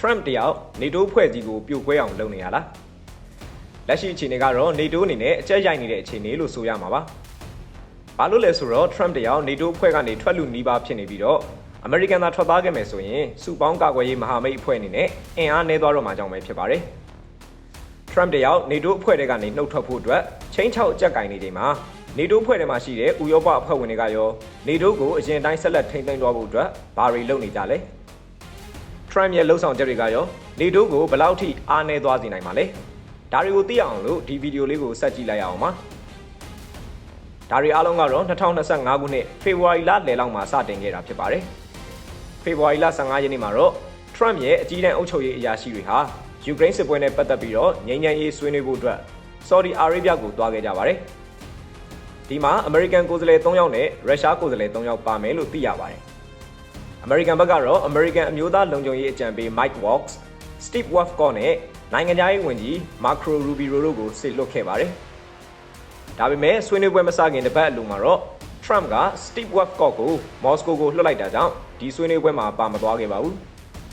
Trump တယောက် NATO ဖွဲ့စည်းကိုပြိုကွဲအောင်လုပ်နေရလားလက်ရှိအခြေအနေကတော့ NATO အနေနဲ့အကြက်ရိုက်နေတဲ့အခြေအနေလို့ဆိုရမှာပါဘာလို့လဲဆိုတော့ Trump တယောက် NATO ဖွဲ့ကနေထွက်လူနီးပါးဖြစ်နေပြီးတော့အမေရိကန်သားထွက်သားခဲ့မယ်ဆိုရင်စုပေါင်းကာကွယ်ရေးမဟာမိတ်အဖွဲ့အနေနဲ့အင်အားနည်းသွားတော့မှာကြောင့်ပဲဖြစ်ပါတယ် Trump တယောက် NATO အဖွဲ့တွေကနေနှုတ်ထွက်ဖို့အတွက်ချင်းချောက်အကြက်ကင်နေချိန်မှာ NATO ဖွဲ့ထဲမှာရှိတဲ့ဥရောပအဖွဲ့ဝင်တွေကရော NATO ကိုအရင်တိုင်းဆက်လက်ထိန်းသိမ်းသွားဖို့အတွက်ဘာတွေလုပ်နေကြလဲ Trump ရဲ့လှုပ်ဆောင်ချက်တွေကရော NATO ကိုဘယ်လောက်ထိအားနည်းသွားစေနိုင်မှာလဲဒါတွေကိုသိရအောင်လို့ဒီဗီဒီယိုလေးကိုဆက်ကြည့်လိုက်ရအောင်ပါဒါတွေအားလုံးကတော့2025ခုနှစ်ဖေဖော်ဝါရီလလယ်လောက်မှာစတင်ခဲ့တာဖြစ်ပါတယ်ဖေဖော်ဝါရီလ15ရက်နေ့မှာတော့ Trump ရဲ့အကြီးတန်းအုပ်ချုပ်ရေးအရာရှိတွေဟာယူကရိန်းစစ်ပွဲနဲ့ပတ်သက်ပြီးတော့ငြိမ်းချမ်းရေးဆွေးနွေးဖို့အတွက် Saudi Arabia ကိုတွားခဲ့ကြပါတယ်ဒီမှာ American ကိုယ်စားလှယ်3ယောက်နဲ့ Russia ကိုယ်စားလှယ်3ယောက်ပါမယ်လို့သိရပါတယ် American ဘက်ကတော့ American အမျိုးသားလုံခြုံရေးအကြံပေး Mike Waltz, Steve Witkoff နဲ့နိုင်ငံခြားရေးဝန်ကြီး Marco Rubio တို့ကိုစစ်လွတ်ခဲ့ပါတယ်။ဒါပေမဲ့ဆွေးနွေးပွဲမစခင်တစ်ပတ်အလိုမှာတော့ Trump က Steve Witkoff ကိုမော်စကိုကိုလွှတ်လိုက်တာကြောင့်ဒီဆွေးနွေးပွဲမှာပါမသွားခဲ့ပါဘူး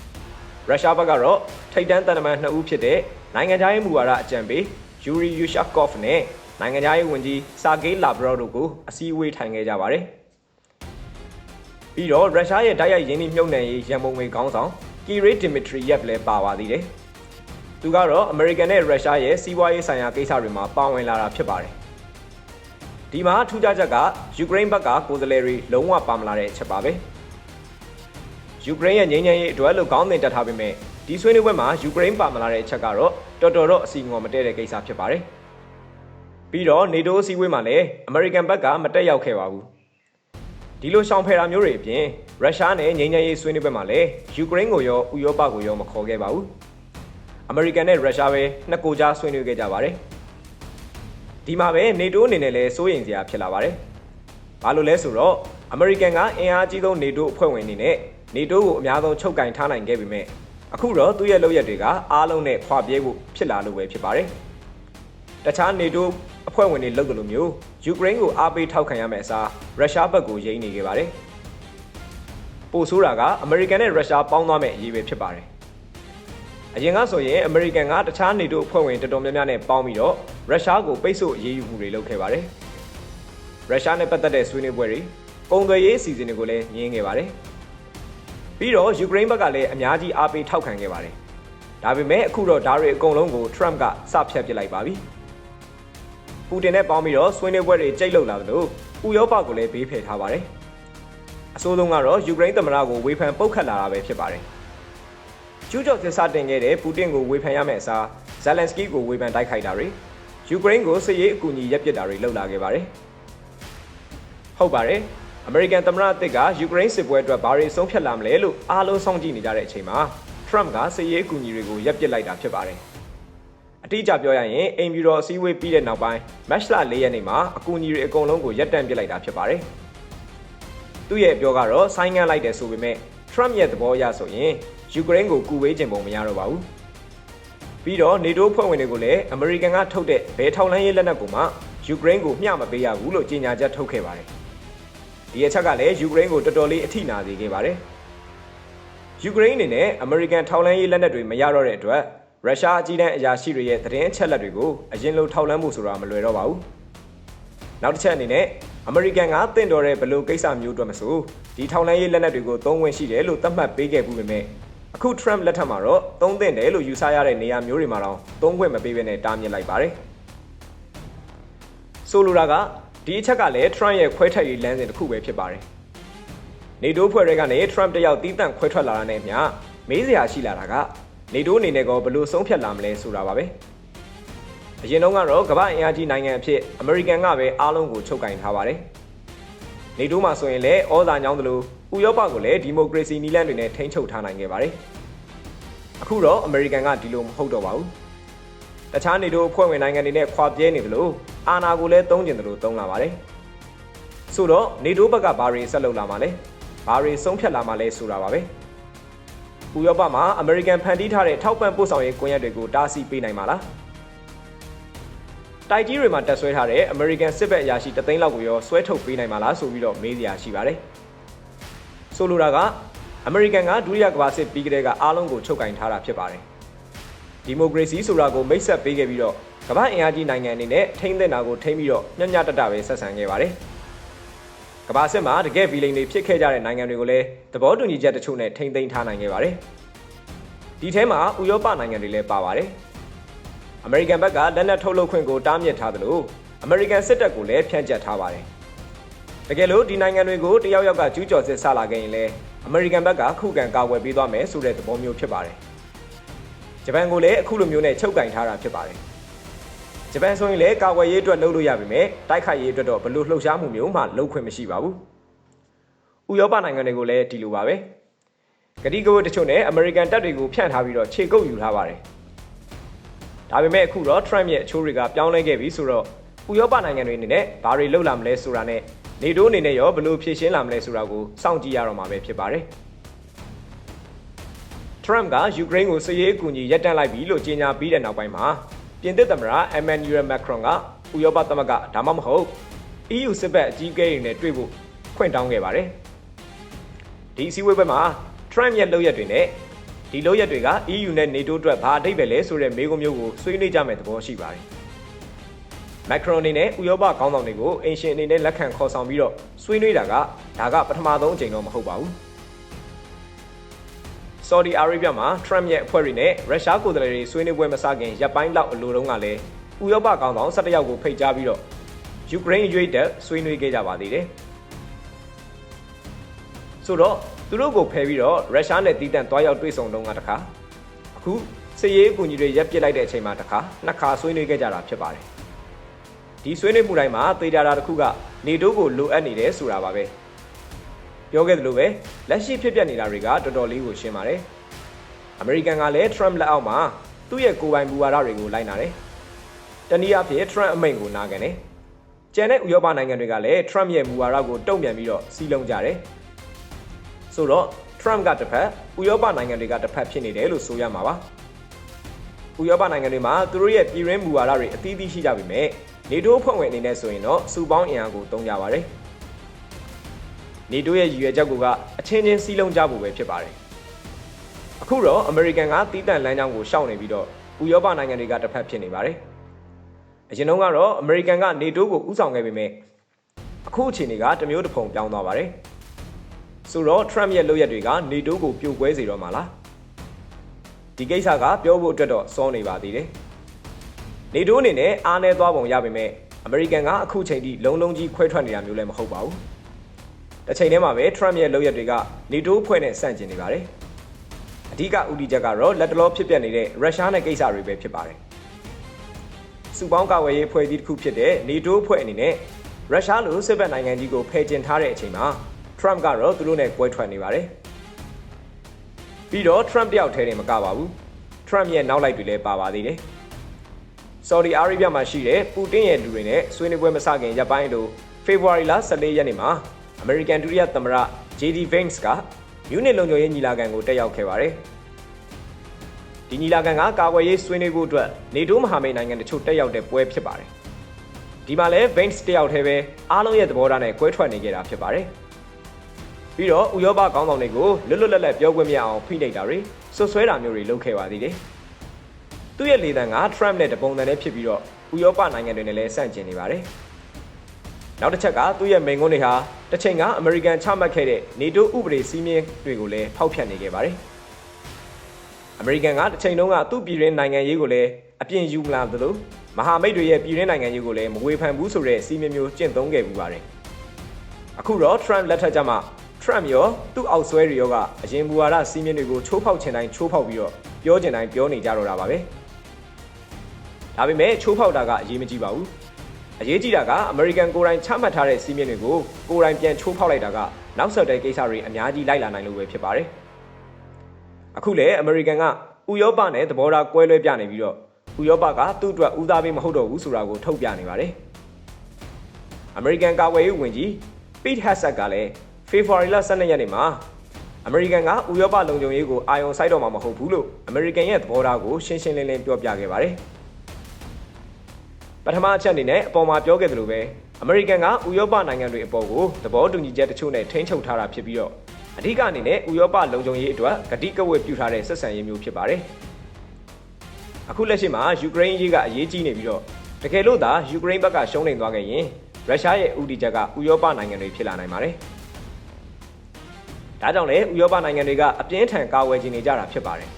။ရုရှားဘက်ကတော့ထိပ်တန်းတန်တမန်နှစ်ဦးဖြစ်တဲ့နိုင်ငံခြားရေးမူဝါဒအကြံပေး Yuri Yushakov နဲ့နိုင်ငံခြားရေးဝန်ကြီး Sergei Lavrov တို့ကိုအစည်းအဝေးထိုင်ခဲ့ကြပါတယ်။ ပြီးတော့ရုရှားရဲ့တိုက်ရိုက်ရင်းနှီးမြှုပ်နှံရေးရန်ပုံငွေခေါင်းဆောင်ကီရီဒီမီထရီယက်လည်းပါပါသေးတယ်။သူကတော့အမေရိကန်နဲ့ရုရှားရဲ့စီးပွားရေးဆိုင်ရာကိစ္စတွေမှာပါဝင်လာတာဖြစ်ပါတယ်။ဒီမှာထူးခြားချက်ကယူကရိန်းဘက်ကကိုယ်စားလှယ်တွေလုံးဝပါမလာတဲ့အချက်ပါပဲ။ယူကရိန်းရဲ့ငြိမ်းချမ်းရေးအတွက်လို့ခေါင်းစဉ်တက်ထားပေမဲ့ဒီဆွေးနွေးပွဲမှာယူကရိန်းပါမလာတဲ့အချက်ကတော့တော်တော်တော့အစီအငေါ်မတည့်တဲ့ကိစ္စဖြစ်ပါတယ်။ပြီးတော့ NATO အစည်းအဝေးမှာလည်းအမေရိကန်ဘက်ကမတက်ရောက်ခဲ့ပါဘူး။ ဒီလိုရှောင်ဖယ်တာမျိုးတွေအပြင်ရုရှားနဲ့ငြိမ်းချမ်းရေးဆွေးနွေးပွဲမှာလည်းယူကရိန်းကိုရောဥရောပကိုရောမခေါ်ခဲ့ပါဘူး။အမေရိကန်နဲ့ရုရှားပဲနှစ်ကိုကြားဆွေးနွေးခဲ့ကြပါတယ်။ဒီမှာပဲ NATO အနေနဲ့လည်းစိုးရိမ်စရာဖြစ်လာပါတယ်။ဘာလို့လဲဆိုတော့အမေရိကန်ကအင်အားကြီးဆုံး NATO အဖွဲ့ဝင်အနေနဲ့ NATO ကိုအများဆုံးချုပ်ကင်ထားနိုင်ခဲ့ပေမဲ့အခုတော့သူ့ရဲ့လုပ်ရက်တွေကအားလုံးနဲ့ခွာပြေးဖို့ဖြစ်လာလို့ပဲဖြစ်ပါတယ်။တခြား NATO အဖွဲ့ဝင်တွေလုပ်တယ်လို့မျိုးယူကရိန်းကိုအားပေးထောက်ခံရမယ့်အစားရုရှားဘက်ကိုယိမ်းနေခဲ့ပါတယ်။ပိုဆိုးတာကအမေရိကန်နဲ့ရုရှားပေါင်းသွားမယ့်အရေးပဲဖြစ်ပါတယ်။အရင်ကဆိုရင်အမေရိကန်ကတခြား NATO အဖွဲ့ဝင်တော်တော်များများနဲ့ပေါင်းပြီးတော့ရုရှားကိုပိတ်ဆို့အရေးယူမှုတွေလုပ်ခဲ့ပါတယ်။ရုရှားနဲ့ပတ်သက်တဲ့ဆွေးနွေးပွဲတွေပုံသွယ်ရေးအစီအစဉ်တွေကိုလည်းညှင်းခဲ့ပါတယ်။ပြီးတော့ယူကရိန်းဘက်ကလည်းအများကြီးအားပေးထောက်ခံခဲ့ပါတယ်။ဒါပေမဲ့အခုတော့ဒါတွေအကုန်လုံးကို Trump ကစဖြတ်ပစ်လိုက်ပါပြီ။ ပူတင်နဲ့ပေါင်းပြီးတော့ဆွေးနွေးပွဲတွေကြိတ်လုလာသလိုဥရောပကိုလည်းဘေးဖယ်ထားပါတယ်။အဆိုးဆုံးကတော့ယူကရိန်းသမ္မတကိုဝေဖန်ပုတ်ခတ်လာတာပဲဖြစ်ပါတယ်။ကျူးကျော်စစ်စတင်ခဲ့တဲ့ပူတင်ကိုဝေဖန်ရမယ့်အစားဇယ်လန်စကီကိုဝေဖန်တိုက်ခိုက်တာတွေယူကရိန်းကိုစစ်ရေးအကူအညီရပ်ပစ်တာတွေလုပ်လာခဲ့ပါတယ်။ဟုတ်ပါတယ်။အမေရိကန်သမ္မတအသစ်ကယူကရိန်းစစ်ပွဲအတွက်ဘာတွေဆုံးဖြတ်လာမလဲလို့အားလုံးစောင့်ကြည့်နေကြတဲ့အချိန်မှာ Trump ကစစ်ရေးအကူအညီတွေကိုရပ်ပစ်လိုက်တာဖြစ်ပါတယ်။ အတိအကျပြောရရင်အိမ်ဖြူတော်အစည်းအဝေးပြီးတဲ့နောက်ပိုင်းမတ်လ၄ရက်နေ့မှာအကူအညီတွေအကုန်လုံးကိုရပ်တန့်ပစ်လိုက်တာဖြစ်ပါတယ်။သူ့ရဲ့အပြောကတော့ဆိုင်းငံ့လိုက်တယ်ဆိုပေမဲ့ Trump ရဲ့သဘောအရဆိုရင်ယူကရိန်းကိုကူဝေးခြင်းပုံမရတော့ပါဘူး။ပြီးတော့ NATO ဖွဲ့ဝင်တွေကိုလည်းအမေရိကန်ကထုတ်တဲ့ဘယ်ထောက်လှမ်းရေးလက်နက်ကိုမှယူကရိန်းကိုမျှမပေးရဘူးလို့ကြေညာချက်ထုတ်ခဲ့ပါတယ်။ဒီအချက်ကလည်းယူကရိန်းကိုတော်တော်လေးအထိနာစေခဲ့ပါတယ်။ယူကရိန်းအနေနဲ့အမေရိကန်ထောက်လှမ်းရေးလက်နက်တွေမရတော့တဲ့အတွက် ရုရှားအကြီးတန်းအရာရှိတွေရဲ့သတင်းအချက်အလက်တွေကိုအရင်လိုထောက်လှမ်းမှုဆိုတာမလွယ်တော့ပါဘူး။နောက်တစ်ချက်အနေနဲ့အမေရိကန်ကတင့်တော်တဲ့ဘလို့ကိစ္စမျိုးအတွက်မဆိုဒီထောက်လှမ်းရေးလက်နက်တွေကိုသုံးဝင်ရှိတယ်လို့သတ်မှတ်ပေးခဲ့ဘူးပေမဲ့အခု Trump လက်ထက်မှာတော့သုံးသင့်တယ်လို့ယူဆရတဲ့နေရာမျိုးတွေမှာတော့သုံးခွင့်မပေးဘဲနဲ့တားမြစ်လိုက်ပါတယ်။ဆိုလိုတာကဒီအချက်ကလည်း Trump ရဲ့ခွဲထွက်ရေးလမ်းစဉ်တစ်ခုပဲဖြစ်ပါတယ်။ NATO ဖွဲ့တွေကနေ Trump တယောက်တီးတန့်ခွဲထွက်လာတာနဲ့အမျှမေးစရာရှိလာတာက နေတိုးအနေနဲ့ကောဘယ်လိုဆုံးဖြတ်လာမလဲဆိုတာပါပဲအရင်တုန်းကတော့ကမ္ဘာအင်အားကြီးနိုင်ငံအဖြစ်အမေရိကန်ကပဲအားလုံးကိုချုပ်ကင်ထားပါတယ်နေတိုးမှာဆိုရင်လည်းဩဇာညောင်းသလိုဥရောပကိုလည်းဒီမိုကရေစီနည်းလမ်းတွေနဲ့ထိန်းချုပ်ထားနိုင်ခဲ့ပါတယ်အခုတော့အမေရိကန်ကဒီလိုမဟုတ်တော့ပါဘူးတခြားနေတိုးအဖွဲ့ဝင်နိုင်ငံတွေနဲ့ခွာပြဲနေသလိုအာဏာကိုလည်းသုံးကျင်သလိုသုံးလာပါတယ်ဆိုတော့နေတိုးဘက်ကဘာတွေဆက်လုပ်လာမှာလဲဘာတွေဆုံးဖြတ်လာမှာလဲဆိုတာပါပဲ ဥရောပမှာအမေရိကန်ဖန်တီးထားတဲ့ထောက်ပံ့ပို့ဆောင်ရေးကွန်ရက်တွေကိုတားဆီးပေးနိုင်မှာလားတိုက်ကြီးတွေမှာတက်ဆွဲထားတဲ့အမေရိကန်စစ်ဘက်အရာရှိတသိန်းလောက်ကိုရောဆွဲထုတ်ပေးနိုင်မှာလားဆိုပြီးတော့မေးစရာရှိပါတယ်ဆိုလိုတာကအမေရိကန်ကဒုတိယကမ္ဘာစစ်ပြီးကတည်းကအားလုံးကိုချုပ်ကင်ထားတာဖြစ်ပါတယ်ဒီမိုကရေစီဆိုတာကိုမိတ်ဆက်ပေးခဲ့ပြီးတော့ကမ္ဘာအင်အားကြီးနိုင်ငံအနေနဲ့ထိမ့်တဲ့နာကိုထိမ့်ပြီးတော့မျှမျှတတပဲဆက်ဆံခဲ့ပါတယ် ကမ္ဘာစစ်မှာတကယ်ဗီလိန်တွေဖြစ်ခဲ့ကြတဲ့နိုင်ငံတွေကိုလည်းသဘောတူညီချက်တချို့နဲ့ထိမ့်သိမ်းထားနိုင်ခဲ့ပါတယ်ဒီထဲမှာဥရောပနိုင်ငံတွေလည်းပါပါတယ်အမေရိကန်ဘက်ကလက်နက်ထုတ်လုပ်ခွင့်ကိုတားမြစ်ထားသလိုအမေရိကန်စစ်တပ်ကိုလည်းဖြန့်ကျက်ထားပါတယ်တကယ်လို့ဒီနိုင်ငံတွေကိုတယောက်ယောက်ကကျူးကျော်စစ်ဆလာခဲ့ရင်လည်းအမေရိကန်ဘက်ကခုခံကာကွယ်ပေးသွားမယ်ဆိုတဲ့သဘောမျိုးဖြစ်ပါတယ်ဂျပန်ကိုလည်းအခုလိုမျိုးနဲ့ချုပ်ကင်ထားတာဖြစ်ပါတယ် ဂျပန်ဆိုရင်လည်းကာကွယ်ရေးအတွက်လုပ်လို့ရပါမယ်တိုက်ခိုက်ရေးအတွက်တော့ဘလို့လှုပ်ရှားမှုမျိုးမှလုပ်ခွင့်မရှိပါဘူးဥရောပနိုင်ငံတွေကိုလည်းဒီလိုပါပဲဂတိကဝတ်တချို့နဲ့အမေရိကန်တပ်တွေကိုဖြန့်ထားပြီးတော့ခြေကုပ်ယူထားပါတယ်ဒါပေမဲ့အခုတော့ Trump ရဲ့အချိုးတွေကပြောင်းလဲခဲ့ပြီဆိုတော့ဥရောပနိုင်ငံတွေအနေနဲ့ဘာတွေလုပ်လာမလဲဆိုတာနဲ့နေတိုးအနေနဲ့ရောဘလို့ဖြည့်ရှင်းလာမလဲဆိုတာကိုစောင့်ကြည့်ရတော့မှာပဲဖြစ်ပါတယ်။ Trump ကယူကရိန်းကိုစစ်ရေးအကူအညီရပ်တန့်လိုက်ပြီလို့ကြေညာပြီးတဲ့နောက်ပိုင်းမှာ ပြင်သစ်သမ္မတ Emmanuel Macron ကဥရောပသမဂ္ဂဒါမှမဟုတ် EU စစ်ဘက်အကြီးအကဲတွေနဲ့တွေ့ဖို့ခွင့်တောင်းခဲ့ပါတယ်။ဒီအစည်းအဝေးပွဲမှာ Trump ရဲ့လုပ်ရက်တွေနဲ့ဒီလုပ်ရက်တွေက EU နဲ့ NATO အတွက်ဘာအဓိပ္ပာယ်လဲဆိုတဲ့မေးခွန်းမျိုးကိုဆွေးနွေးကြမယ့်သဘောရှိပါတယ်။ Macron အနေနဲ့ဥရောပခေါင်းဆောင်တွေကိုအင်ရှင်အနေနဲ့လက်ခံခေါ်ဆောင်ပြီးတော့ဆွေးနွေးတာကဒါကပထမဆုံးအကြိမ်တော့မဟုတ်ပါဘူး။ Saudi Arabia မှာ Trump ရဲ့အဖွဲ့တွေနဲ့ရုရှားကိုယ်စားလှယ်တွေဆွေးနွေးပွဲမစခင်ရပ်ပိုင်းလောက်အလိုတုန်းကလည်းဥရောပခေါင်းဆောင်၁၁ယောက်ကိုဖိတ်ကြားပြီးတော့ယူကရိန်းအရေးတက်ဆွေးနွေးခဲ့ကြပါသေးတယ်။ဆိုတော့သူတို့ကိုဖယ်ပြီးတော့ရုရှားနဲ့တီးတန့်တွားရောက်တွေ့ဆုံတုန်းကတခါအခုစစ်ရေးအကူအညီတွေရပ်ပစ်လိုက်တဲ့အချိန်မှာတခါနှစ်ခါဆွေးနွေးခဲ့ကြတာဖြစ်ပါတယ်။ဒီဆွေးနွေးမှုတိုင်းမှာသေချာတာတစ်ခုကနေတိုးကိုလိုအပ်နေတယ်ဆိုတာပါပဲ ပြောခဲ့သလိုပဲလက်ရှိဖြစ်ပျက်နေတာတွေကတော်တော်လေးကိုရှင်းပါတယ်အမေရိကန်ကလည်း Trump လက်အောက်မှာသူ့ရဲ့ကိုယ်ပိုင်မူဝါဒတွေကိုလိုက်နာတယ်တနည်းအားဖြင့် Trump အမိန့်ကိုနာခံတယ်ကျန်တဲ့ဥရောပနိုင်ငံတွေကလည်း Trump ရဲ့မူဝါဒကိုတုံ့ပြန်ပြီးတော့စီးလုံးကြတယ်ဆိုတော့ Trump ကတစ်ဖက်ဥရောပနိုင်ငံတွေကတစ်ဖက်ဖြစ်နေတယ်လို့ဆိုရမှာပါဥရောပနိုင်ငံတွေမှာသူတို့ရဲ့ပြည်ရင်းမူဝါဒတွေအသီးသီးရှိကြပြီမဲ့နေတိုးဖွဲ့ဝင်အနေနဲ့ဆိုရင်တော့စူပေါင်းအင်အားကိုတုံးကြပါတယ် နေတိုးရဲ့ရည်ရွယ်ချက်ကအချင်းချင်းစီးလုံးကြဖို့ပဲဖြစ်ပါတယ်အခုတော့အမေရိကန်ကတီးတန့်လမ်းကြောင်းကိုရှောင်နေပြီးတော့ဥရောပနိုင်ငံတွေကတစ်ဖက်ဖြစ်နေပါတယ်အရင်တုန်းကတော့အမေရိကန်ကနေတိုးကိုဥဆောင်ခဲ့ပေမဲ့အခုအချိန်တွေကတမျိုးတစ်ဖုံပြောင်းသွားပါတယ်ဆိုတော့ Trump ရဲ့လုပ်ရက်တွေကနေတိုးကိုပြိုကွဲစေတော့မှာလားဒီကိစ္စကပြောဖို့အတွက်တော့စောနေပါသေးတယ်နေတိုးအနေနဲ့အားနည်းသွားပုံရပေမဲ့အမေရိကန်ကအခုချိန်ထိလုံလုံကြီးခွဲထွက်နေတာမျိုးလည်းမဟုတ်ပါဘူး။ တစ်ချိန်တည်းမှာပဲ Trump ရဲ့လုပ်ရက်တွေကနေတိုးဖွဲ့နဲ့ဆန့်ကျင်နေပါတယ်။အဓိကဦးတည်ချက်ကတော့လက်တလောဖြစ်ပျက်နေတဲ့ရုရှားနဲ့ကိစ္စတွေပဲဖြစ်ပါတယ်။စုပေါင်းကာကွယ်ရေးဖွဲ့စည်းတစ်ခုဖြစ်တဲ့နေတိုးဖွဲ့အနေနဲ့ရုရှားလိုစစ်ဘက်နိုင်ငံကြီးကိုဖယ်ကျင်ထားတဲ့အချိန်မှာ Trump ကတော့သူတို့နဲ့ကွဲထွက်နေပါတယ်။ပြီးတော့ Trump တယောက်တည်းနဲ့မကပါဘူး။ Trump ရဲ့နောက်လိုက်တွေလည်းပါပါသေးတယ်။ဆော်ဒီအာရေဗျမှာရှိတဲ့ပူတင်ရဲ့လူတွေနဲ့ဆွေးနွေးပွဲမစခင်ရပ်ပိုင်းတို့ဖေဖော်ဝါရီလ14ရက်နေ့မှာ အမေရိကန်ဒုတိယသမ္မတ JD Vance ကမြူနစ်လုံခြုံရေးညီလာခံကိုတက်ရောက်ခဲ့ပါတယ်။ဒီညီလာခံကကာကွယ်ရေးဆွေးနွေးဖို့အတွက်နေတိုးမဟာမိတ်နိုင်ငံတချို့တက်ရောက်တဲ့ပွဲဖြစ်ပါတယ်။ဒီမှာလည်း Vance တက်ရောက်သေးပဲအားလုံးရဲ့သဘောထားနဲ့ကွဲထွက်နေကြတာဖြစ်ပါတယ်။ပြီးတော့ဥရောပခေါင်းဆောင်တွေကိုလွတ်လွတ်လပ်လပ်ပြောခွင့်မရအောင်ဖိနှိပ်တာတွေဆွဆွဲတာမျိုးတွေလုပ်ခဲ့ပါသေးတယ်။သူ့ရဲ့လေတံက Trump နဲ့တပုံတန်နဲ့ဖြစ်ပြီးတော့ဥရောပနိုင်ငံတွေနဲ့လည်းဆန့်ကျင်နေပါတယ်။ နောက်တစ်ချက်ကသူ့ရဲ့မိန်ကွန်းတွေဟာတစ်ချိန်ကအမေရိကန်ချမှတ်ခဲ့တဲ့ NATO ဥပဒေစည်းမျဉ်းတွေကိုလည်းဖောက်ဖျက်နေခဲ့ပါတယ်။အမေရိကန်ကတစ်ချိန်လုံးကသူ့ပြည်တွင်းနိုင်ငံရေးကိုလည်းအပြင်းယူမလာသလိုမဟာမိတ်တွေရဲ့ပြည်တွင်းနိုင်ငံရေးကိုလည်းမဝေဖန်ဘူးဆိုတဲ့စည်းမျဉ်းမျိုးကျင့်သုံးခဲ့ပူပါတယ်။အခုတော့ Trump လက်ထက်ကျမှ Trump ရောသူ့အောက်ဆွဲတွေရောကအရင်ဘူဝါဒစည်းမျဉ်းတွေကိုချိုးဖောက်ချင်တိုင်းချိုးဖောက်ပြီးတော့ပြောချင်တိုင်းပြောနေကြတော့တာပါပဲ။ဒါပေမဲ့ချိုးဖောက်တာကအရေးမကြီးပါဘူး အရေးကြီးတာကအမေရိကန်ကိုယ်တိုင်ချမှတ်ထားတဲ့စီးမြင့်တွေကိုကိုယ်တိုင်ပြန်ချိုးဖောက်လိုက်တာကနောက်ဆက်တဲ့ကိစ္စတွေအများကြီးလိုက်လာနိုင်လို့ပဲဖြစ်ပါတယ်အခုလေအမေရိကန်ကဥရောပနဲ့သဘောထားကွဲလွဲပြနေပြီးတော့ဥရောပကသူ့အတွက်ဦးစားပေးမဟုတ်တော့ဘူးဆိုတာကိုထုတ်ပြနေပါတယ်အမေရိကန်ကာကွယ်ရေးဝန်ကြီး Pete Hegseth ကလည်း February လ12ရက်နေ့မှာအမေရိကန်ကဥရောပလုံခြုံရေးကိုအာရုံစိုက်တော့မှာမဟုတ်ဘူးလို့အမေရိကန်ရဲ့သဘောထားကိုရှင်းရှင်းလင်းလင်းပြောပြခဲ့ပါတယ်။ ပထမအချက်အနေနဲ့အပေါ်မှာပြောခဲ့သလိုပဲအမေရိကန်ကဥရောပနိုင်ငံတွေအပေါ်ကိုသဘောတူညီချက်တချို့နဲ့ထိန်းချုပ်ထားတာဖြစ်ပြီးတော့အဓိကအနေနဲ့ဥရောပလုံခြုံရေးအတွက်ဂတိကဝတ်ပြုထားတဲ့ဆက်ဆံရေးမျိုးဖြစ်ပါတယ်အခုလက်ရှိမှာယူကရိန်းရေးကအရေးကြီးနေပြီးတော့တကယ်လို့သာယူကရိန်းဘက်ကရှုံးနိမ့်သွားခဲ့ရင်ရုရှားရဲ့ဦးတည်ချက်ကဥရောပနိုင်ငံတွေဖြစ်လာနိုင်ပါတယ်ဒါကြောင့်လည်းဥရောပနိုင်ငံတွေကအပြင်းထန်ကာဝယ်ချင်နေကြတာဖြစ်ပါတယ်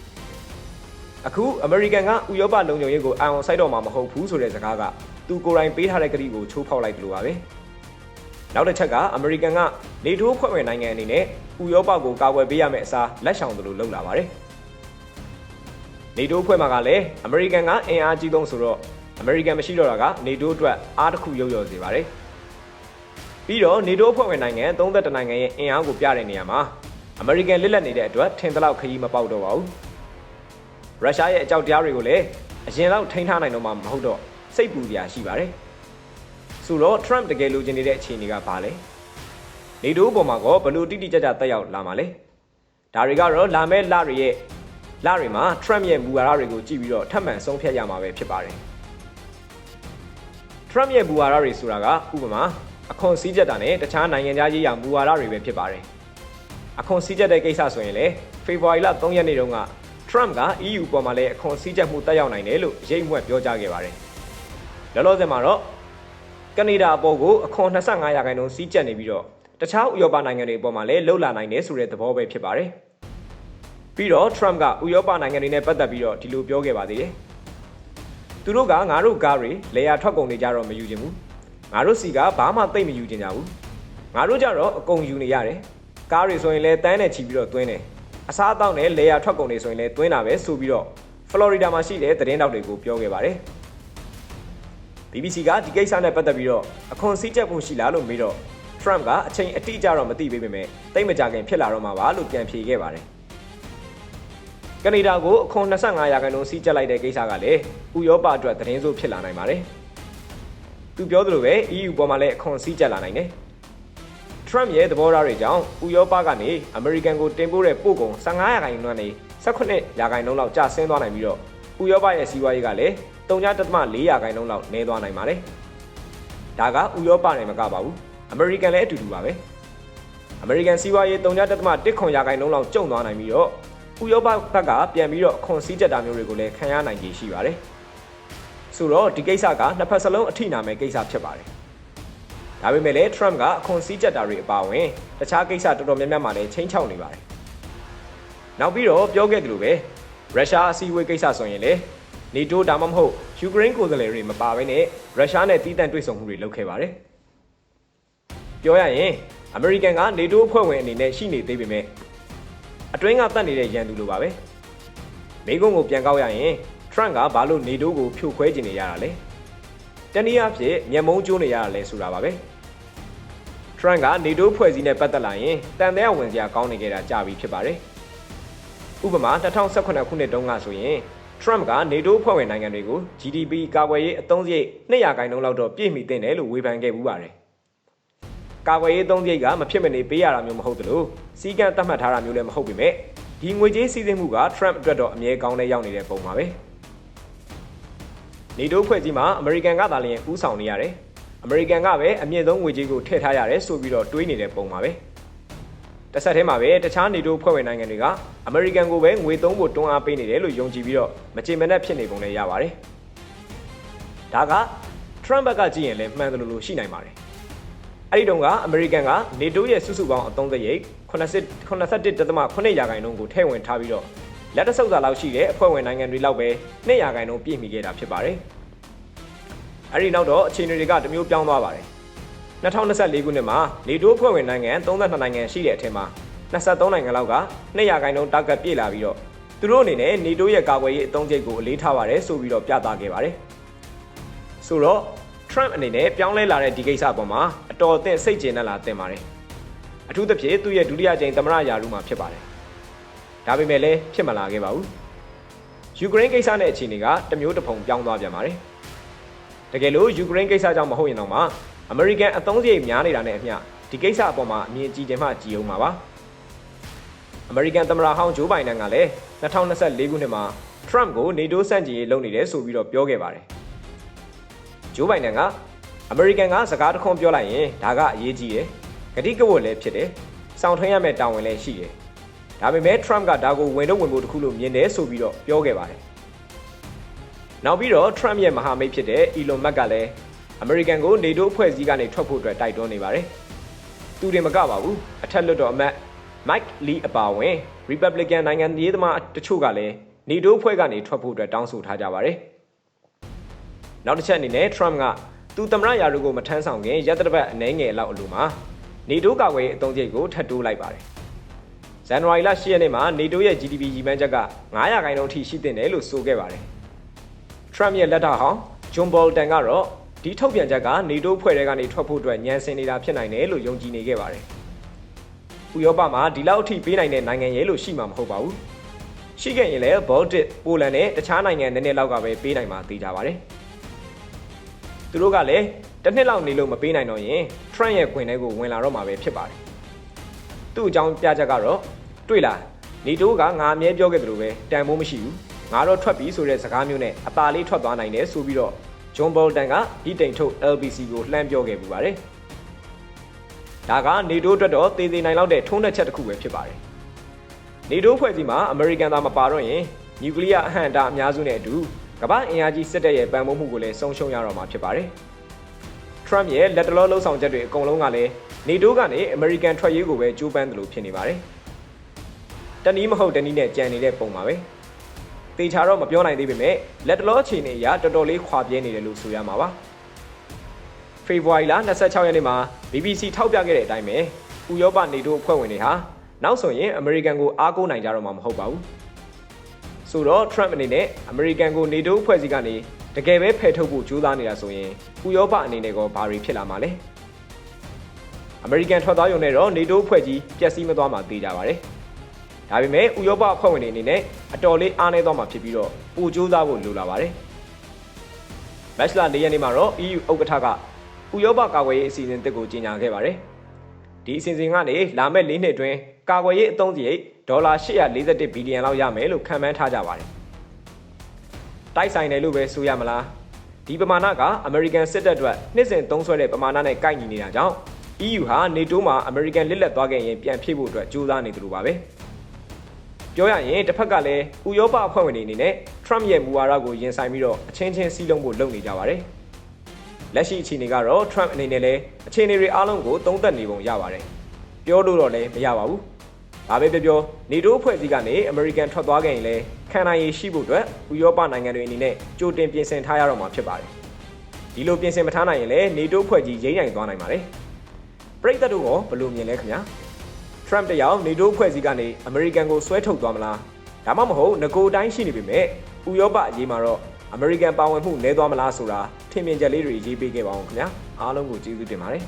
အခုအမေရိကန်ကဥရောပလုံခြုံရေးကိုအံအောင်စိုက်တော့မှာမဟုတ်ဘူးဆိုတဲ့စကားကသူကိုယ်တိုင်ပေးထားတဲ့ကတိကိုချိုးဖောက်လိုက်တယ်လို့ပါပဲနောက်တစ်ချက်ကအမေရိကန်ကနေတိုးဖွဲ့ဝင်နိုင်ငံအနေနဲ့ဥရောပကိုကာကွယ်ပေးရမယ့်အစားလက်ဆောင်သလိုလုပ်လာပါတယ်နေတိုးဖွဲ့မှာကလည်းအမေရိကန်ကအင်အားကြီးဆုံးဆိုတော့အမေရိကန်မရှိတော့တာကနေတိုးအတွက်အားတစ်ခုရုပ်ရော်စေပါတယ်ပြီးတော့နေတိုးဖွဲ့ဝင်နိုင်ငံ32နိုင်ငံရဲ့အင်အားကိုပြတဲ့နေရာမှာအမေရိကန်လက်လက်နေတဲ့အတွက်ထင်သလောက်ခရီးမပေါက်တော့ပါဘူး ရုရှားရဲ့အကြောက်တရားတွေကိုလည်းအရင်လောက်ထိန်းထားနိုင်တော့မှမဟုတ်တော့စိတ်ပူစရာရှိပါတယ်ဆိုတော့ Trump တကယ်လိုချင်နေတဲ့အခြေအနေကဘာလဲနေတိုးပေါ်မှာကောဘလို့တိတိကျကျတက်ရောက်လာမှာလဲဒါတွေကတော့လာမဲ့လတွေရဲ့လတွေမှာ Trump ရဲ့မူဝါဒတွေကိုကြည့်ပြီးတော့ထပ်မံဆုံးဖြတ်ရမှာပဲဖြစ်ပါတယ် Trump ရဲ့မူဝါဒတွေဆိုတာကဥပမာအခွန်စည်းကြက်တာနဲ့တခြားနိုင်ငံခြားရေးရာမူဝါဒတွေပဲဖြစ်ပါတယ်အခွန်စည်းကြက်တဲ့ကိစ္စဆိုရင်လေဖေဖော်ဝါရီလ3ရက်နေ့တုန်းက Trump က EU ပေါ်မှာလည်းအခွန်စည်းကြက်မှုတက်ရောက်နိုင်တယ်လို့ရိပ်မွက်ပြောကြားခဲ့ပါတယ်လောလောဆယ်မှာတော့ကနေဒါအပေါ်ကိုအခွန်25ရာခိုင်နှုန်းစည်းကြက်နေပြီးတော့တခြားဥရောပနိုင်ငံတွေအပေါ်မှာလည်းလှုပ်လာနိုင်တယ်ဆိုတဲ့သဘောပဲဖြစ်ပါတယ်ပြီးတော့ Trump ကဥရောပနိုင်ငံတွေနဲ့ပတ်သက်ပြီးတော့ဒီလိုပြောခဲ့ပါသေးတယ်သူတို့ကငါတို့ကားတွေလေယာထွက်ကုန်တွေကြတော့မယူချင်ဘူးငါတို့စီကဘာမှသိမ့်မယူချင်ကြဘူးငါတို့ကြတော့အကုန်ယူနေရတယ်ကားတွေဆိုရင်လည်းတန်းနဲ့ချီပြီးတော့သွင်းတယ် အစားအသောက်နဲ့လေယာထွက်ကုန်တွေဆိုရင်လည်းသွင်းတာပဲဆိုပြီးတော့ဖလော်ရီဒါမှာရှိတဲ့သတင်းတောက်တွေကိုပြောခဲ့ပါတယ် BBC ကဒီကိစ္စနဲ့ပတ်သက်ပြီးတော့အခွန်စည်းချက်မှုရှိလားလို့မေးတော့ Trump ကအချိန်အတိအကျတော့မသိပေမဲ့တိတ်မကြခင်ဖြစ်လာတော့မှာပါလို့ပြန်ဖြေခဲ့ပါတယ်။ကနေဒါကိုအခွန်25ရာခိုင်နှုန်းစည်းကြပ်လိုက်တဲ့ကိစ္စကလည်းဥရောပအတွက်သတင်းစိုးဖြစ်လာနိုင်ပါတယ်။သူပြောသလိုပဲ EU ပေါ်မှာလည်းအခွန်စည်းကြပ်လာနိုင်တယ်။ Trump ရဲ့သဘောထားတွေကြောင့်ဥရောပကနေ American ကိုတင်ပို့တဲ့ပို့ကုန်15ရာခိုင်နှုန်းနဲ့18ရာခိုင်နှုန်းလောက်ကျဆင်းသွားနိုင်ပြီးတော့ဥရောပရဲ့စီးပွားရေးကလည်း3.4ရာခိုင်နှုန်းလောက်နည်းသွားနိုင်ပါတယ်။ဒါကဥရောပနဲ့မကပါဘူး။ American လည်းအတူတူပါပဲ။ American စီးပွားရေး3.1ခွန်ရာခိုင်နှုန်းလောက်ကျုံသွားနိုင်ပြီးတော့ဥရောပဘက်ကပြန်ပြီးတော့အခွန်စည်းကြပ်တာမျိုးတွေကိုလည်းခံရနိုင်ခြေရှိပါတယ်။ဆိုတော့ဒီကိစ္စကနှစ်ဖက်စလုံးအထိနာမဲ့ကိစ္စဖြစ်ပါတယ်။ ဒါပေမဲ့လည်း Trump ကအခွန်စည်းကြပ်တာတွေအပါအဝင်တခြားကိစ္စတော်တော်များများမှလည်းချင်းချောက်နေပါတယ်။နောက်ပြီးတော့ပြောခဲ့သလိုပဲရုရှားအစည်းအဝေးကိစ္စဆိုရင်လေနေတိုးဒါမှမဟုတ်ယူကရိန်းကိုယ်စားလှယ်တွေမပါဘဲနဲ့ရုရှားနဲ့တီးတန့်တွေ့ဆုံမှုတွေလုပ်ခဲ့ပါတယ်။ပြောရရင်အမေရိကန်ကနေတိုးအဖွဲ့ဝင်အနေနဲ့ရှိနေသေးပေမဲ့အတွင်းကတတ်နေတဲ့ရန်သူလိုပါပဲ။မိကုန်းကိုပြန်ကောက်ရရင် Trump ကဘာလို့နေတိုးကိုဖြိုခွဲကျင်နေရတာလဲ။ တနည်းအားဖြင့်မျက်မုံးကျိုးနေရတာလဲဆိုတာပါပဲ။ Trump ကနေတိုးဖွဲ့စည်းနဲ့ပတ်သက်လာရင်တန်တဲ့ဝင်စရာကောင်းနေကြတာကြာပြီဖြစ်ပါတယ်။ဥပမာ2018ခုနှစ်တုန်းကဆိုရင် Trump ကနေတိုးဖွဲ့ဝင်နိုင်ငံတွေကို GDP ကာကွယ်ရေးအသုံးစရိတ်200ခိုင်နှုန်းလောက်တော့ပြည့်မီတင်တယ်လို့ဝေဖန်ခဲ့ပူးပါတယ်။ကာကွယ်ရေးအသုံးစရိတ်ကမဖြစ်မနေပေးရတာမျိုးမဟုတ်သလိုစီကံသတ်မှတ်ထားတာမျိုးလည်းမဟုတ်ပေမဲ့ဒီငွေကြေးစီးဆင်းမှုက Trump အတွက်တော့အမြဲကောင်းတဲ့ရောက်နေတဲ့ပုံပါပဲ။ နေတိုးဖွဲ့စည်းမှာအမေရိကန်ကသာလျှင်ဥဆောင်နေရတယ်။အမေရိကန်ကပဲအမြင့်ဆုံးငွေကြေးကိုထည့်ထားရတယ်ဆိုပြီးတော့တွေးနေတဲ့ပုံပါပဲ။တစ်ဆက်တည်းမှာပဲတခြားနေတိုးဖွဲ့ဝင်နိုင်ငံတွေကအမေရိကန်ကိုပဲငွေသုံးဖို့တွန်းအားပေးနေတယ်လို့ယုံကြည်ပြီးတော့မကြေမနက်ဖြစ်နေပုံလည်းရပါတယ်။ဒါက Trump ဘက်ကကြည့်ရင်လည်းမှန်တယ်လို့ရှိနိုင်ပါတယ်။အဲ့ဒီတုန်းကအမေရိကန်ကနေတိုးရဲ့စုစုပေါင်းအသုံးစရိတ်81.8ရာခိုင်နှုန်းကိုထည့်ဝင်ထားပြီးတော့ လက်တဆုပ်စာလောက်ရှိတဲ့အဖွဲ့ဝင်နိုင်ငံတွေလောက်ပဲ2ရာခိုင်နှုန်းပြည့်မီခဲ့တာဖြစ်ပါတယ်။အဲ့ဒီနောက်တော့အခြေအနေတွေကတမျိုးပြောင်းသွားပါတယ်။2024ခုနှစ်မှာနေတိုးအဖွဲ့ဝင်နိုင်ငံ32နိုင်ငံရှိတဲ့အထက်မှာ23နိုင်ငံလောက်က200ရာခိုင်နှုန်းတာဂက်ပြည့်လာပြီးတော့သူတို့အနေနဲ့နေတိုးရဲ့ကာကွယ်ရေးအသုံးစရိတ်ကိုအလေးထားပါတယ်ဆိုပြီးတော့ပြသခဲ့ပါတယ်။ဆိုတော့ Trump အနေနဲ့ပြောင်းလဲလာတဲ့ဒီကိစ္စပေါ်မှာအတော်အသင့်စိတ်ကျေနပ်လာတင်ပါတယ်။အထူးသဖြင့်သူ့ရဲ့ဒုတိယကြိမ်သမ္မတရာထူးမှာဖြစ်ပါတယ်။ ဒါပေမဲ့လည်းဖြစ်မလာခဲ့ပါဘူး။ယူကရိန်းကိစ္စနဲ့အခြေအနေကတမျိုးတစ်ဖုံပြောင်းသွားပြန်ပါတယ်။တကယ်လို့ယူကရိန်းကိစ္စကြောင့်မဟုတ်ရင်တော့မှအမေရိကန်အသုံးစရိတ်များနေတာနဲ့အမျှဒီကိစ္စအပေါ်မှာအမြင်ကြီးတယ်မှကြည်အောင်ပါပါ။အမေရိကန်သမ္မတဟောင်းဂျိုးဘိုင်ဒန်ကလည်း2024ခုနှစ်မှာ Trump ကို NATO စန့်ကျင်ရေးလုပ်နေတယ်ဆိုပြီးတော့ပြောခဲ့ပါတယ်။ဂျိုးဘိုင်ဒန်ကအမေရိကန်ကစကားတခွန်းပြောလိုက်ရင်ဒါကအရေးကြီးတယ်။ဂတိကဝတ်လည်းဖြစ်တယ်။စောင့်ထွင်းရမယ့်တာဝန်လည်းရှိတယ်။ ဒါပေမဲ့ Trump ကဒါကိုဝင်တော့ဝင်ဖို့တခုလို့မြင်တယ်ဆိုပြီးတော့ပြောခဲ့ပါတယ်။နောက်ပြီးတော့ Trump ရဲ့မဟာမိတ်ဖြစ်တဲ့ Elon Musk ကလည်း American ကို NATO အဖွဲ့အစည်းကနေထွက်ဖို့အတွက်တိုက်တွန်းနေပါတယ်။သူတွေမကပါဘူး။အထက်လွှတ်တော်အမတ် Mike Lee အပါအဝင် Republican နိုင်ငံရေးသမားတချို့ကလည်း NATO အဖွဲ့ကနေထွက်ဖို့အတွက်တောင်းဆိုထားကြပါတယ်။နောက်တစ်ချက်အနေနဲ့ Trump ကသူသမ္မတရာထူးကိုမထမ်းဆောင်ခင်ရက်သတ္တပတ်အနည်းငယ်လောက်အလိုမှာ NATO ကာကွယ်ရေးအသုံးစရိတ်ကိုထပ်တိုးလိုက်ပါတယ်။ ဇန်နဝါရီလ10ရက်နေ့မှာ NATO ရဲ့ GDP ရည်မှန်းချက်က900ခိုင်နှုန်းအထိရှိတင်တယ်လို့ဆိုခဲ့ပါတယ်။ Trump ရဲ့လက်ထောက်ဟောင်း John Bolton ကတော့ဒီထုတ်ပြန်ချက်က NATO ဖွဲ့ထဲကနေထွက်ဖို့အတွက်ညှန်ဆင်နေတာဖြစ်နိုင်တယ်လို့ယုံကြည်နေခဲ့ပါတယ်။ဥရောပမှာဒီလောက်အထိပေးနိုင်တဲ့နိုင်ငံရဲလို့ရှိမှာမဟုတ်ပါဘူး။ရှိခဲ့ရင်လည်း Baltic, Poland နဲ့တခြားနိုင်ငံနည်းနည်းလောက်ကပဲပေးနိုင်မှာသိကြပါတယ်။သူတို့ကလည်းတစ်နှစ်လောက်နေလို့မပေးနိုင်တော့ရင် Trump ရဲ့ခွင်ထဲကိုဝင်လာတော့မှာပဲဖြစ်ပါတယ်။ သူ့အကြောင်းပြချက်ကတော့တွေ့လားနေတိုးကငါအမြဲပြောခဲ့သလိုပဲတန်ဖိုးမရှိဘူး။ငါတော့ထွက်ပြီဆိုတဲ့စကားမျိုးနဲ့အပါလေးထွက်သွားနိုင်တယ်ဆိုပြီးတော့ John Bolton ကဒီတိမ်ထုတ် LBC ကိုလှမ်းပြောခဲ့ပူပါတယ်။ဒါကနေတိုးအတွက်တော့သေသေးနိုင်လောက်တဲ့ထုံးတဲ့ချက်တစ်ခုပဲဖြစ်ပါတယ်။နေတိုးဖွဲ့စည်းမှာအမေရိကန်သားမပါတော့ရင်နျူကလ িয়ার အဟန့်အတာအများစုနဲ့အတူကမ္ဘာအင်အားကြီးစစ်တပ်ရဲ့ပံ့ပိုးမှုကိုလည်းဆုံးရှုံးရတော့မှာဖြစ်ပါတယ်။ Trump ရဲ့လက်တလောလှုပ်ဆောင်ချက်တွေအကုန်လုံးကလည်း နေတိုးကနေအမေရိကန်ထွက်ရေးကိုပဲကြိုးပမ်းတယ်လို့ဖြစ်နေပါတယ်။တနည်းမဟုတ်တနည်းနဲ့ကြံနေတဲ့ပုံပါပဲ။တေချာတော့မပြောနိုင်သေးပေမဲ့လက်တလောအခြေအနေအရတော်တော်လေးခွာပြဲနေတယ်လို့ဆိုရမှာပါ။ဖေဖော်ဝါရီလ26ရက်နေ့မှာ BBC ထောက်ပြခဲ့တဲ့အတိုင်းပဲဥရောပနေတိုးအဖွဲ့ဝင်တွေဟာနောက်ဆိုရင်အမေရိကန်ကိုအားကိုးနိုင်ကြတော့မှာမဟုတ်ပါဘူး။ဆိုတော့ Trump အနေနဲ့အမေရိကန်ကိုနေတိုးအဖွဲ့အစည်းကနေတကယ်ပဲဖယ်ထုတ်ဖို့ကြိုးစားနေတာဆိုရင်ဥရောပအနေနဲ့ကောဘာတွေဖြစ်လာမှာလဲ။ အမေရိကန်ထွက်သွားရုံနဲ့တော့နေတိုးအဖွဲ့ကြီးပျက်စီးမသွားမှာသိကြပါတယ်။ဒါပေမဲ့ဥရောပအဖွဲ့ဝင်တွေအနေနဲ့အတော်လေးအားနည်းသွားမှာဖြစ်ပြီးတော့ပိုကြိုးစားဖို့လိုလာပါတယ်။မက်စလာ၄ရက်နေ့မှာတော့ EU ဥက္ကဋ္ဌကဥရောပကာကွယ်ရေးအစီအစဉ်တစ်ကိုကြေညာခဲ့ပါတယ်။ဒီအစီအစဉ်ကနေလာမယ့်၄နှစ်အတွင်းကာကွယ်ရေးအသုံးစရိတ်ဒေါ်လာ841ဘီလီယံလောက်ရမယ်လို့ခန့်မှန်းထားကြပါတယ်။တိုက်ဆိုင်တယ်လို့ပဲဆိုရမလား။ဒီပမာဏကအမေရိကန်စစ်တပ်အတွက်နှစ်စဉ်သုံးစွဲတဲ့ပမာဏနဲ့ကိုက်ညီနေတာကြောင့် EU ဟာ NATO မှာအမေရိကန်လစ်လက်သွားခဲ့ရင်ပြန်ဖြည့်ဖို့အတွက်ကြိုးစားနေတယ်လို့ပါပဲ။ပြောရရင်တစ်ဖက်ကလည်းဥရောပအဖွဲ့ဝင်တွေအနေနဲ့ Trump ရဲ့မူဝါဒကိုရင်ဆိုင်ပြီးတော့အချင်းချင်းစီးလုံးဖို့လုပ်နေကြပါတယ်။လက်ရှိအခြေအနေကတော့ Trump အနေနဲ့လည်းအခြေအနေတွေအားလုံးကိုသုံးသပ်နေပုံရပါတယ်။ပြောလို့တော့လည်းမရပါဘူး။ဘာပဲပြောပြောနေတိုးအဖွဲ့အစည်းကနေအမေရိကန်ထွက်သွားခဲ့ရင်လည်းခံနိုင်ရရှိဖို့အတွက်ဥရောပနိုင်ငံတွေအနေနဲ့ကြိုတင်ပြင်ဆင်ထားရတော့မှာဖြစ်ပါတယ်။ဒီလိုပြင်ဆင်မထားနိုင်ရင်လည်းနေတိုးဖွဲ့ကြီးရိမ့်နိုင်သွားနိုင်ပါတယ်။ ပြည်သက်တို့ကဘယ်လိုမြင်လဲခင်ဗျာ။ Trump တယောက်နေတိုးဖွဲ့စည်းကနေအမေရိကန်ကိုဆွဲထုတ်သွားမလားဒါမှမဟုတ်ငကိုတိုင်းရှိနေပေမဲ့ဥရောပအရေးမှာတော့အမေရိကန်ပါဝင်မှုနည်းသွားမလားဆိုတာထင်မြင်ချက်လေးတွေရေးပေးခဲ့ပါအောင်ခင်ဗျာအားလုံးကိုကျေးဇူးတင်ပါတယ်